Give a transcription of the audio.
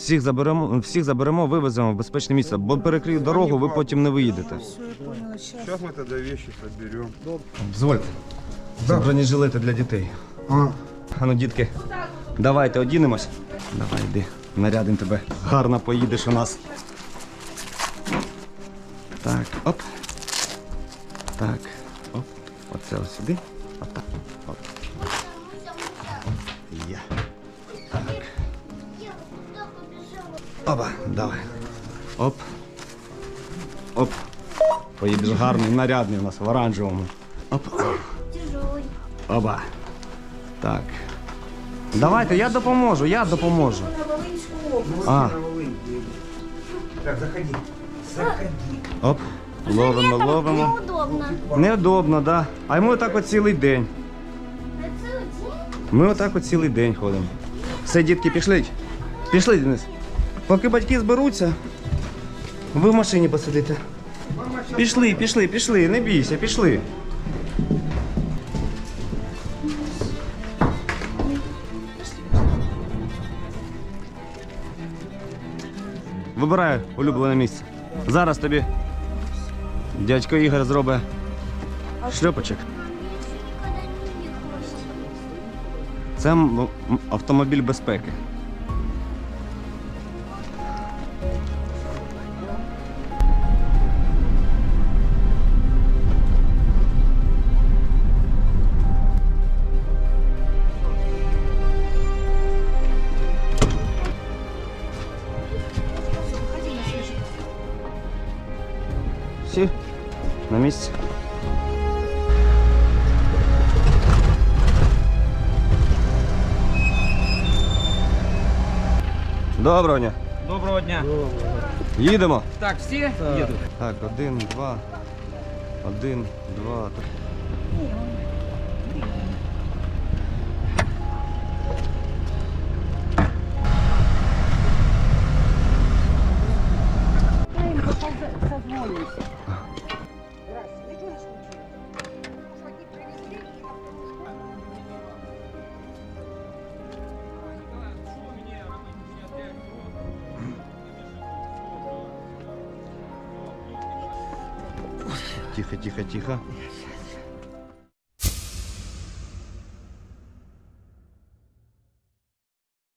Всіх заберемо, всіх заберемо, вивеземо в безпечне місце, бо перекрию дорогу, ви потім не виїдете. Сейчас. Мы тогда вещи соберем. Дозвольте. Це бронежилети для дітей. А, А ну, дітки, давайте одінемось. Давай, йди, нарядим тебе. Гарно поїдеш у нас. Так, оп. Так, оп. Оце ось сюди. Отак. Оп. Опа, давай. Оп. Оп. Поїдеш гарний, нарядний у нас в оранжевому. Оп. Тяжелый. Оба. Так. Давайте, я допоможу, я допоможу. А, так, заходи. Заходи. оп. Ловимо, ловимо. Неудобно. Неудобно, да. А ми отак от цілий день. День? Ми отак от цілий день ходимо. Все, дітки, пішли. Пішли, Денис. Поки батьки зберуться, ви в машині посидите. Пішли, пішли, пішли, не бійся, пішли. Вибирай улюблене місце. Зараз тобі дядько Ігор зробить шльопочок. Це автомобіль безпеки. Всі на місці. Доброго дня. Доброго дня. Їдемо. Так, всі їдуть? Так, один, два. Один, два. три. Тихо, тихо, тихо.